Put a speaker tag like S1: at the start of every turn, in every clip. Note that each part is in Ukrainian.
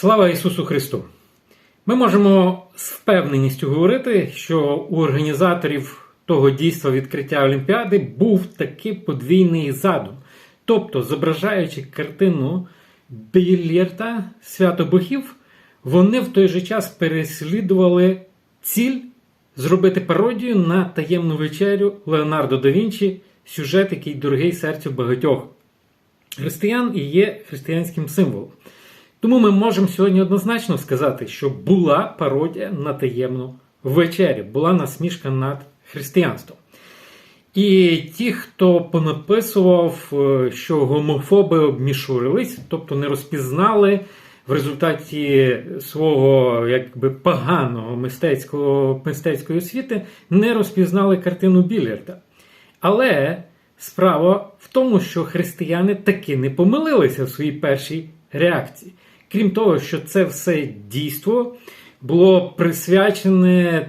S1: Слава Ісусу Христу! Ми можемо з впевненістю говорити, що у організаторів того дійства відкриття Олімпіади був такий подвійний задум. Тобто, зображаючи картину Більярта свято богів, вони в той же час переслідували ціль зробити пародію на таємну вечерю Леонардо да Вінчі, сюжет, який дорогий серцю багатьох християн і є християнським символом. Тому ми можемо сьогодні однозначно сказати, що була пародія на таємну вечерю, була насмішка над християнством. І ті, хто понаписував, е, що гомофоби обмішурились, тобто не розпізнали в результаті свого якби поганого мистецького, мистецької освіти, не розпізнали картину Білярда. Але справа в тому, що християни таки не помилилися в своїй першій реакції. Крім того, що це все дійство було присвячене,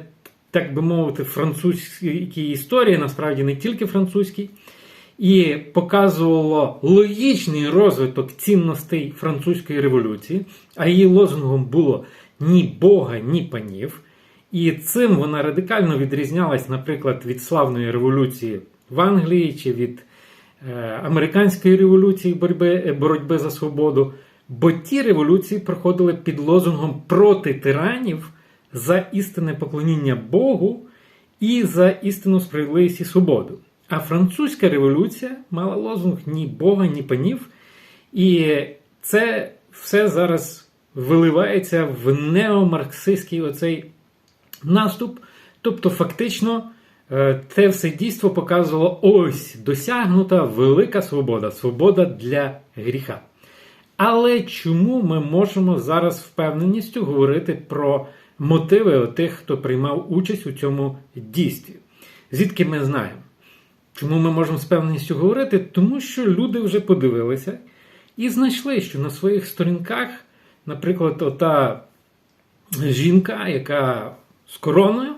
S1: так би мовити, французькій історії, насправді не тільки французькій, і показувало логічний розвиток цінностей французької революції, а її лозунгом було ні Бога, ні панів. І цим вона радикально відрізнялась, наприклад, від славної революції в Англії чи від е, американської революції боротьби, боротьби за свободу. Бо ті революції проходили під лозунгом проти тиранів за істинне поклоніння Богу і за істинну справедливість і свободу. А французька революція мала лозунг ні Бога, ні панів. І це все зараз виливається в неомарксистський оцей наступ. Тобто, фактично, те все дійство показувало ось досягнута велика свобода, свобода для гріха. Але чому ми можемо зараз впевненістю говорити про мотиви тих, хто приймав участь у цьому дійстві? Звідки ми знаємо? Чому ми можемо з певністю говорити? Тому що люди вже подивилися і знайшли, що на своїх сторінках, наприклад, ота жінка, яка з короною,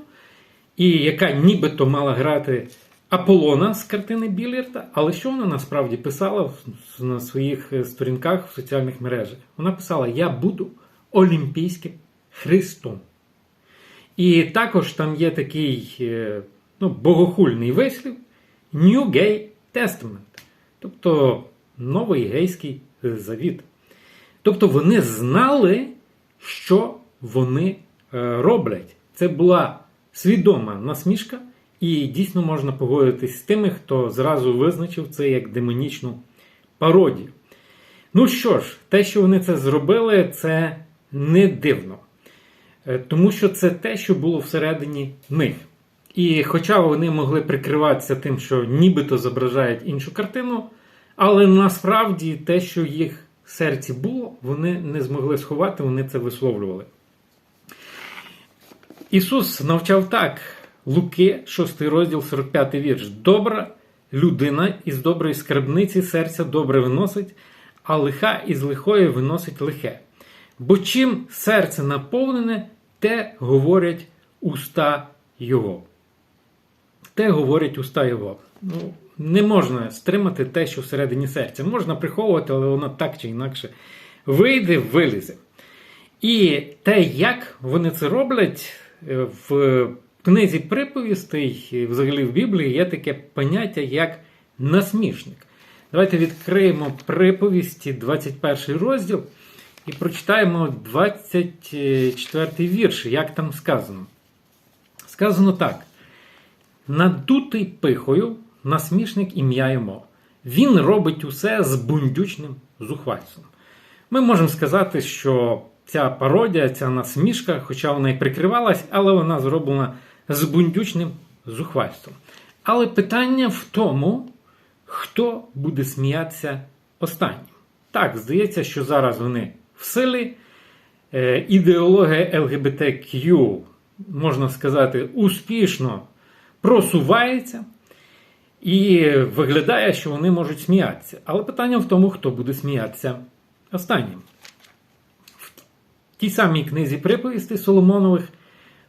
S1: і яка нібито мала грати Аполлона з картини Білярда, але що вона насправді писала на своїх сторінках в соціальних мережах? Вона писала: Я буду Олімпійським Христом. І також там є такий ну, богохульний вислів New Gay Testament, тобто новий гейський завіт. Тобто вони знали, що вони роблять. Це була свідома насмішка. І дійсно можна погодитись з тими, хто зразу визначив це як демонічну пародію. Ну що ж, те, що вони це зробили, це не дивно. Тому що це те, що було всередині них. І хоча вони могли прикриватися тим, що нібито зображають іншу картину, але насправді те, що їх в серці було, вони не змогли сховати, вони це висловлювали. Ісус навчав так. Луки, 6 розділ, 45 вірш. Добра людина із доброї скарбниці серця добре виносить, а лиха із лихої виносить лихе. Бо чим серце наповнене, те говорять уста Його. Те говорять уста Його. Ну, Не можна стримати те, що всередині серця. Можна приховувати, але воно так чи інакше вийде, вилізе. І те, як вони це роблять, в книзі приповістей, взагалі в Біблії, є таке поняття, як насмішник. Давайте відкриємо приповісті, 21 розділ, і прочитаємо 24 вірш, як там сказано. Сказано так: надутий пихою, насмішник ім'я йому. Він робить усе з бундючним зухвальством. Ми можемо сказати, що ця пародія, ця насмішка, хоча вона і прикривалась, але вона зроблена з бундючним зухвальством. Але питання в тому, хто буде сміятися останнім. Так, здається, що зараз вони в силі. Е, ідеологія ЛГБТQ, можна сказати, успішно просувається. І виглядає, що вони можуть сміятися. Але питання в тому, хто буде сміятися останнім. В тій самій книзі приповісти Соломонових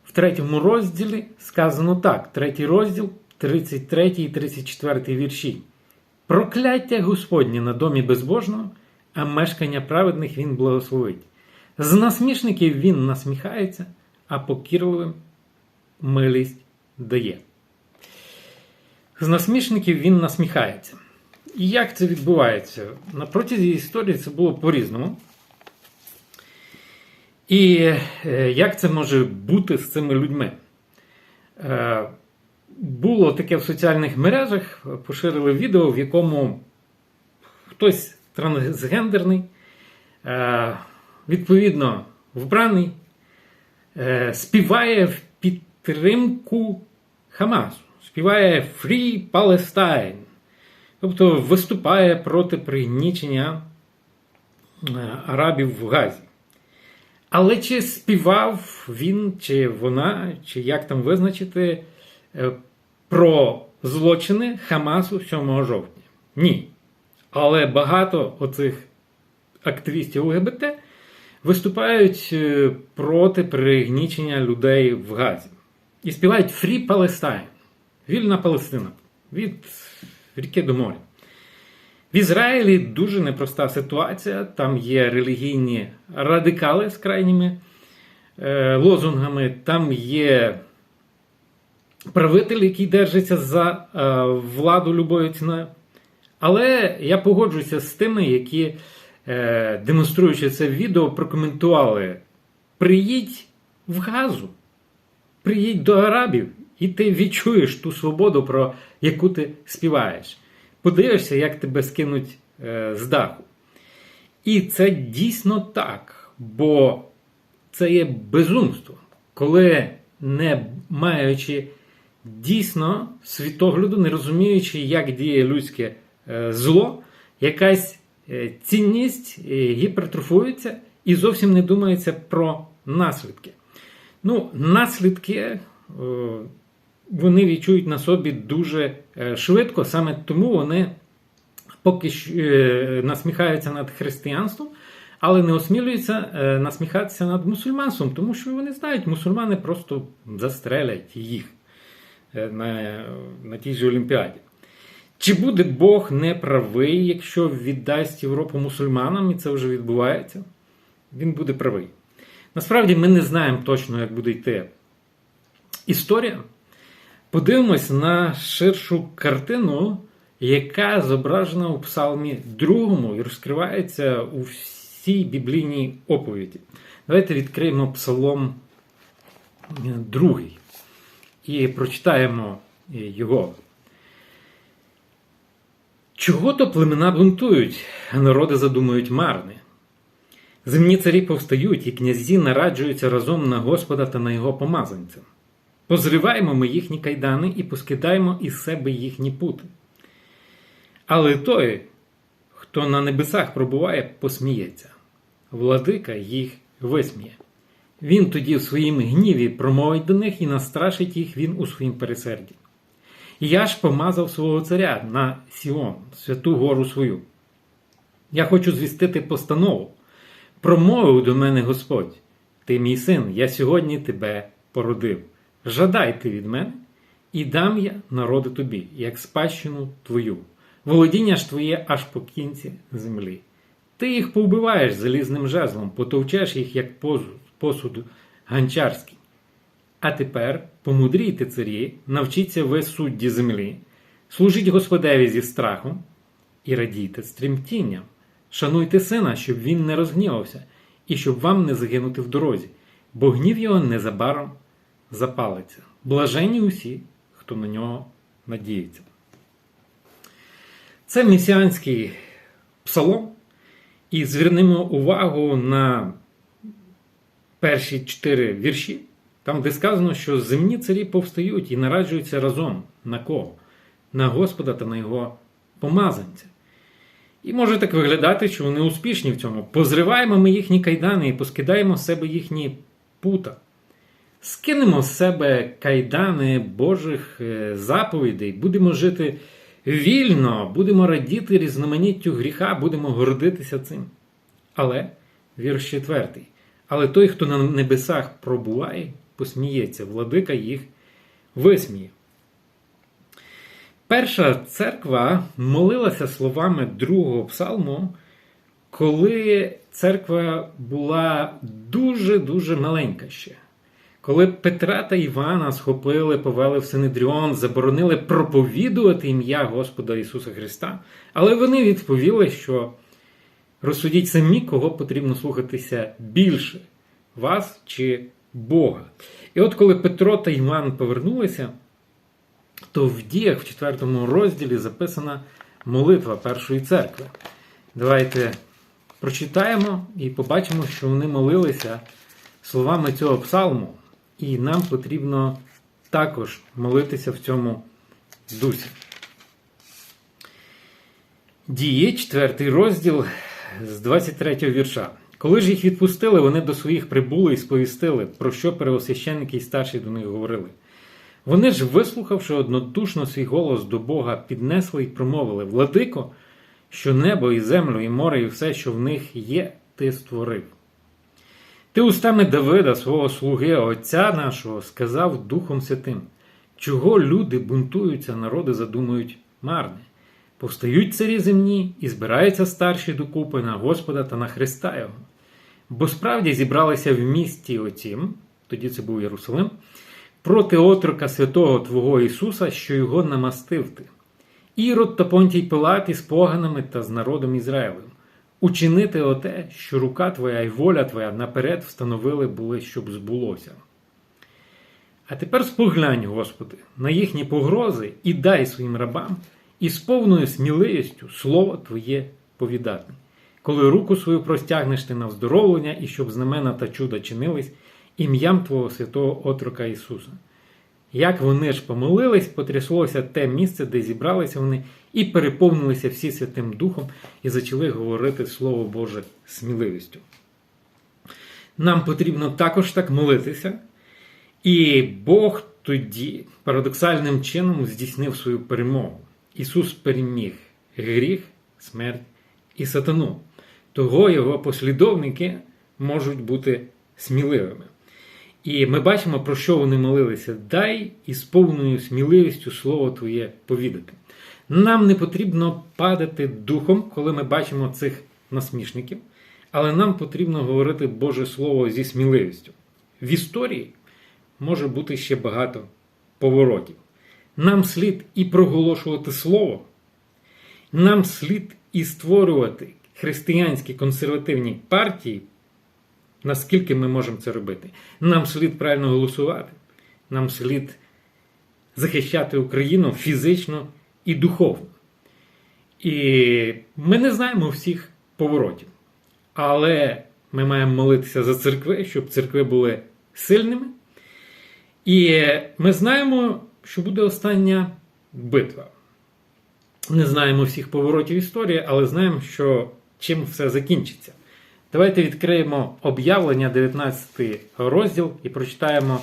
S1: в третьому розділі сказано так: третій розділ, 33 і 34 вірші. Прокляття Господнє на домі безбожного, а мешкання праведних він благословить. З насмішників він насміхається, а покірливим милість дає. З насмішників він насміхається. І як це відбувається? На протязі історії це було по-різному. І е, як це може бути з цими людьми? Е, Було таке в соціальних мережах, поширили відео, в якому хтось трансгендерний, е, відповідно, вбраний, співає в підтримку Хамасу, співає Free Palestine, тобто виступає проти пригнічення арабів в Газі. Але чи співав він, чи вона, чи як там визначити е, про злочини Хамасу 7 жовтня? Ні. Але багато оцих активістів ЛГБТ виступають е, проти пригнічення людей в Газі. І співають Free Palestine. Вільна Палестина. Від ріки до моря. В Ізраїлі дуже непроста ситуація. Там є релігійні радикали з крайніми е, лозунгами, там є правитель, який держиться за е, владу любою ціною. Але я погоджуюся з тими, які, е, демонструючи це відео, прокоментували: приїдь в Газу, приїдь до Арабів, і ти відчуєш ту свободу, про яку ти співаєш. Подивишся, як тебе скинуть е, з даху. І це дійсно так, бо це є безумство, коли не маючи дійсно світогляду, не розуміючи, як діє людське е, зло, якась е, цінність е, гіпертрофується і зовсім не думається про наслідки. Ну, наслідки. Е, вони відчують на собі дуже е, швидко, саме тому вони поки що е, насміхаються над християнством, але не осмілюються е, насміхатися над мусульманством, тому що вони знають, мусульмани просто застрелять їх на, на тій же Олімпіаді. Чи буде Бог неправий, якщо віддасть Європу мусульманам, і це вже відбувається? Він буде правий. Насправді ми не знаємо точно, як буде йти історія. Подивимось на ширшу картину, яка зображена у Псалмі 2 і розкривається у всій біблійній оповіді. Давайте відкриємо Псалом 2 і прочитаємо його. Чого то племена бунтують, а народи задумують марне. Земні царі повстають, і князі нараджуються разом на Господа та на його помазанця. Позриваємо ми їхні кайдани і поскидаємо із себе їхні пути. Але той, хто на небесах пробуває, посміється, владика їх висміє. Він тоді в своїм гніві промовить до них і настрашить їх він у своїм пересерді. Я ж помазав свого царя на Сіон, святу гору свою. Я хочу звістити постанову. Промовив до мене Господь, ти мій син, я сьогодні тебе породив. Жадайте від мене, і дам я народи тобі, як спадщину твою, володіння ж твоє аж по кінці землі. Ти їх повбиваєш залізним жезлом, потовчеш їх, як посуд ганчарський. А тепер помудрійте царі, навчіться ви судді землі, служіть Господеві зі страхом і радійте стрімтінням. Шануйте сина, щоб він не розгнівався, і щоб вам не загинути в дорозі, бо гнів його незабаром запалиться. Блаженні усі, хто на нього надіється. Це месіанський псалом. І звернемо увагу на перші чотири вірші, там, де сказано, що земні царі повстають і нараджуються разом на кого? На Господа та на його помазанця. І може так виглядати, що вони успішні в цьому. Позриваємо ми їхні кайдани і поскидаємо з себе їхні пута. Скинемо з себе кайдани Божих е, заповідей, будемо жити вільно, будемо радіти різноманіттю гріха, будемо гордитися цим. Але, вірш четвертий, але той, хто на небесах пробуває, посміється, владика їх висміє. Перша церква молилася словами другого псалму, коли церква була дуже-дуже маленька ще. Коли Петра та Івана схопили, повели в Синедріон, заборонили проповідувати ім'я Господа Ісуса Христа, але вони відповіли, що розсудіть самі, кого потрібно слухатися більше вас чи Бога. І от коли Петро та Іван повернулися, то в діях в четвертому розділі записана молитва Першої церкви. Давайте прочитаємо і побачимо, що вони молилися словами цього псалму, і нам потрібно також молитися в цьому дусі. Дії, четвертий розділ з 23 вірша. Коли ж їх відпустили, вони до своїх прибули і сповістили, про що переосвященники і старші до них говорили. Вони ж, вислухавши однодушно свій голос до Бога, піднесли і промовили: Владико, що небо і землю, і море, і все, що в них є, ти створив. Ти устами Давида, свого слуги, Отця нашого, сказав Духом Святим, чого люди бунтуються, народи задумують марне. Повстають царі земні і збираються старші докупи на Господа та на Христа Його. Бо справді зібралися в місті Отім, тоді це був Єрусалим, проти отрока святого Твого Ісуса, що його намастив ти. Ірод та Понтій Пилат із поганами та з народом Ізраїлем. Учинити оте, що рука Твоя і воля Твоя наперед встановили були, щоб збулося. А тепер споглянь, Господи, на їхні погрози і дай своїм рабам і з повною сміливістю слово Твоє повідати, коли руку свою простягнеш ти на вздоровлення і щоб знамена та чуда чинились ім'ям Твого святого отрока Ісуса. Як вони ж помолились, потряслося те місце, де зібралися вони, і переповнилися всі Святим Духом і почали говорити Слово Боже сміливістю. Нам потрібно також так молитися, і Бог тоді парадоксальним чином здійснив свою перемогу. Ісус переміг гріх, смерть і сатану. Того його послідовники можуть бути сміливими. І ми бачимо, про що вони молилися. Дай із повною сміливістю Слово Твоє повідати. Нам не потрібно падати духом, коли ми бачимо цих насмішників, але нам потрібно говорити Боже Слово зі сміливістю. В історії може бути ще багато поворотів. Нам слід і проголошувати Слово, нам слід і створювати християнські консервативні партії наскільки ми можемо це робити. Нам слід правильно голосувати, нам слід захищати Україну фізично і духовно. І ми не знаємо всіх поворотів. Але ми маємо молитися за церкви, щоб церкви були сильними. І ми знаємо, що буде остання битва. Не знаємо всіх поворотів історії, але знаємо, що чим все закінчиться. Давайте відкриємо об'явлення 19 розділ і прочитаємо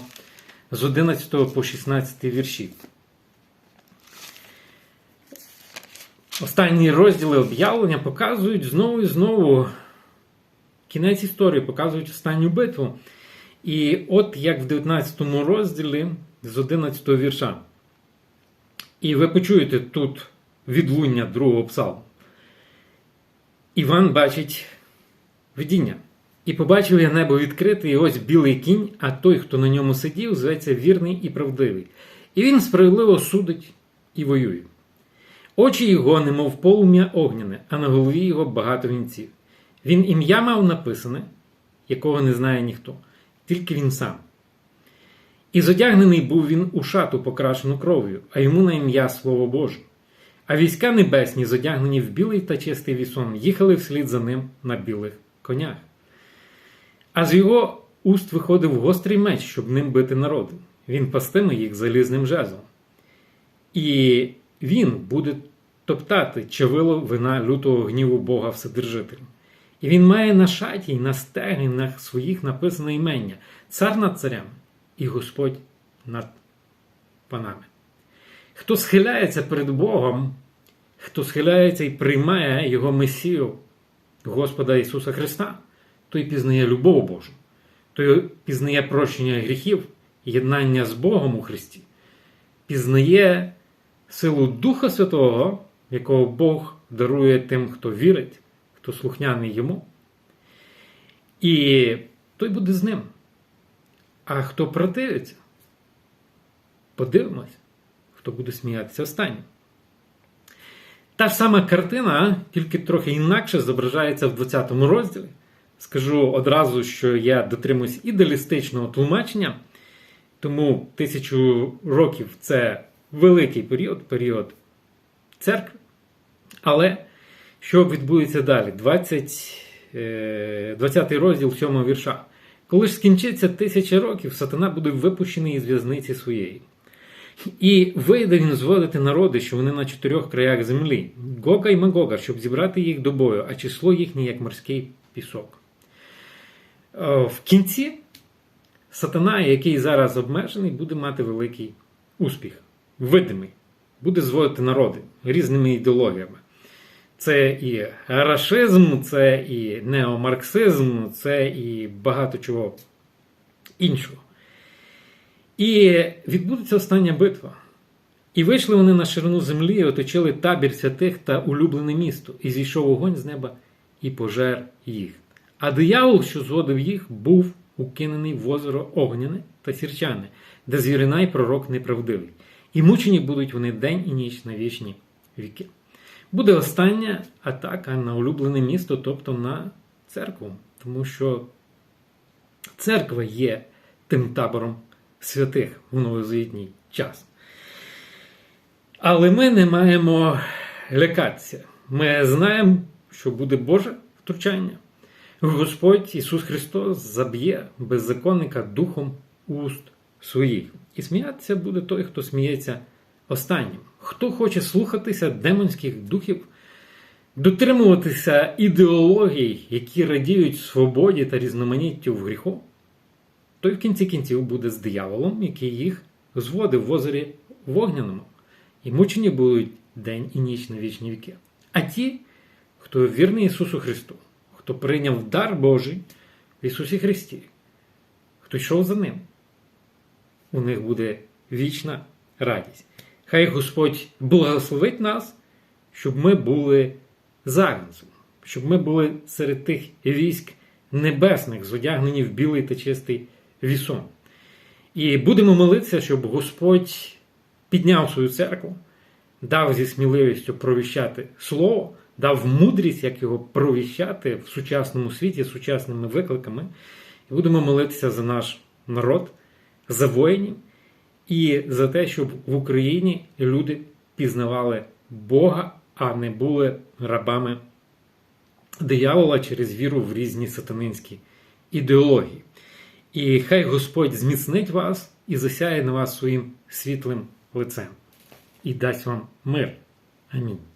S1: з 11 по 16 вірші. Останні розділи об'явлення показують знову і знову кінець історії, показують останню битву. І от як в 19 розділі з 11 вірша. І ви почуєте тут відлуння другого псалму. Іван бачить видіння. І побачив я небо відкрите, і ось білий кінь, а той, хто на ньому сидів, зветься вірний і правдивий. І він справедливо судить і воює. Очі його, немов полум'я огняне, а на голові його багато вінців. Він ім'я мав написане, якого не знає ніхто, тільки він сам. І зодягнений був він у шату, покрашену кров'ю, а йому на ім'я Слово Боже. А війська небесні, зодягнені в білий та чистий вісон, їхали вслід за ним на білих конях. А з його уст виходив гострий меч, щоб ним бити народи. Він пастиме їх залізним жезлом. І він буде топтати чавило вина лютого гніву Бога Вседержителя. І він має на шаті й на стегні на своїх написане імення цар над царями і Господь над панами. Хто схиляється перед Богом, хто схиляється і приймає Його Месію, Господа Ісуса Христа, той пізнає любов Божу, той пізнає прощення гріхів, єднання з Богом у Христі, пізнає силу Духа Святого, якого Бог дарує тим, хто вірить, хто слухняний йому. І той буде з ним. А хто противиться, подивимось, хто буде сміятися останнім. Та ж сама картина, тільки трохи інакше зображається в 20 розділі. Скажу одразу, що я дотримуюсь ідеалістичного тлумачення, тому тисячу років це великий період, період церкви. Але що відбудеться далі? 20, е, 20 розділ 7 вірша. Коли ж скінчиться тисяча років, сатана буде випущений із в'язниці своєї. І вийде він зводити народи, що вони на чотирьох краях землі, Гога і Магога, щоб зібрати їх до бою, а число їхнє як морський пісок. Е, В кінці сатана, який зараз обмежений, буде мати великий успіх, видимий, буде зводити народи різними ідеологіями. Це і рашизм, це і неомарксизм, це і багато чого іншого. І відбудеться остання битва. І вийшли вони на ширину землі і оточили табір святих та улюблене місто, і зійшов огонь з неба і пожер їх. А диявол, що зводив їх, був укинений в озеро огняне та сірчане, де звірина й пророк неправдивий. І мучені будуть вони день і ніч на вічні віки. Буде остання атака на улюблене місто, тобто на церкву, тому що церква є тим табором святих в новозавітній час. Але ми не маємо лякатися. Ми знаємо, що буде Боже втручання. Господь Ісус Христос заб'є беззаконника духом уст своїх. І сміятися буде той, хто сміється останнім. Хто хоче слухатися демонських духів, дотримуватися ідеологій, які радіють свободі та різноманіттю в гріху, той в кінці кінців буде з дияволом, який їх зводив в озері вогняному. І мучені будуть день і ніч на вічні віки. А ті, хто вірний Ісусу Христу, хто прийняв дар Божий в Ісусі Христі, хто йшов за ним, у них буде вічна радість. Хай Господь благословить нас, щоб ми були загнцем, щоб ми були серед тих військ небесних, зодягнені в білий та чистий вісон. І будемо молитися, щоб Господь підняв свою церкву, дав зі сміливістю провіщати слово, дав мудрість, як його провіщати в сучасному світі, сучасними викликами. І будемо молитися за наш народ, за воїнів і за те, щоб в Україні люди пізнавали Бога, а не були рабами диявола через віру в різні сатанинські ідеології. І хай Господь зміцнить вас і засяє на вас своїм світлим лицем і дасть вам мир. Амінь.